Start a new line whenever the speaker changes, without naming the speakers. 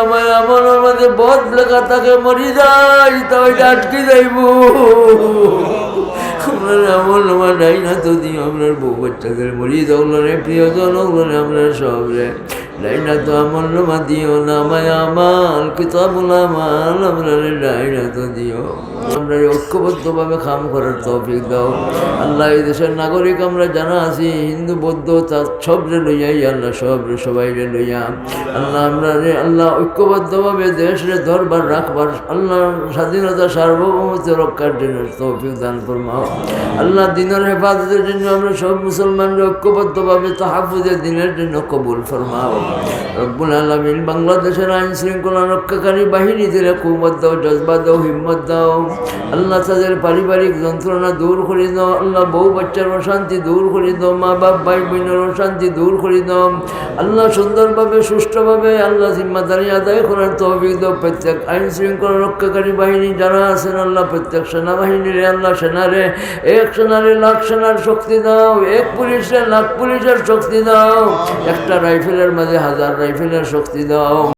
আমার আমাদের বদ লেখা তাকে মরি যাই তাই আটকে যাইব। আপনার আমল নামা নাই না তো দিও আপনার বউ বাচ্চাদের মরি ওগুলোরে প্রিয়জন ওগুলোরে আপনার সব রে। লাইনা তো আমল নামা দিও না আমায় আমাল কিতাবুল আমাল আপনার লাইনা তো দিও। আমরা ঐক্যবদ্ধভাবে কাম করার তৌফিক দাও। আল্লাহ, এই দেশের নাগরিক আমরা জানা আছি, হিন্দু, বৌদ্ধ, তা সব রে লইয়াই, আল্লাহ সব রে সবাই রে লইয়া। আল্লাহ, আমরা রে, আল্লাহ ঐক্যবদ্ধভাবে দেশ রে ধরবার রাখবার, আল্লাহ স্বাধীনতা সার্বভৌমত্ব রক্ষার জন্য তৌফিক দান ফরমাও। আল্লাহ দিনের হেফাজতের জন্য আমরা সব মুসলমানরা ঐক্যবদ্ধভাবে তাহাফুজের দিনের জন্য কবুল ফরমাও। রব্বুল আলমিন বাংলাদেশের আইন শৃঙ্খলা রক্ষাকারী বাহিনীদের কুমত দাও, জজবা দাও, হিম্মত দাও। আল্লাহ তাদের পারিবারিক যন্ত্রণা দূর করে দাও। আল্লাহ বউ বাচ্চার অশান্তি দূর করে দাও। মা বাপ, ভাই বোনের অশান্তি দূর করে দাও। আল্লাহ সুন্দরভাবে, সুষ্ঠুভাবে, আল্লাহ জিম্মাদারি আদায় করার তহবিক দাও। প্রত্যেক আইন শৃঙ্খলা রক্ষাকারী বাহিনী যারা আছেন, আল্লাহ প্রত্যেক সেনাবাহিনীরে, আল্লাহ সেনারে এক সোনারে লাখ সোনার শক্তি দাও, এক পুলিশের লাখ পুলিশের শক্তি দাও, একটা রাইফেলের মাঝে হাজার রাইফেলের শক্তি দাও।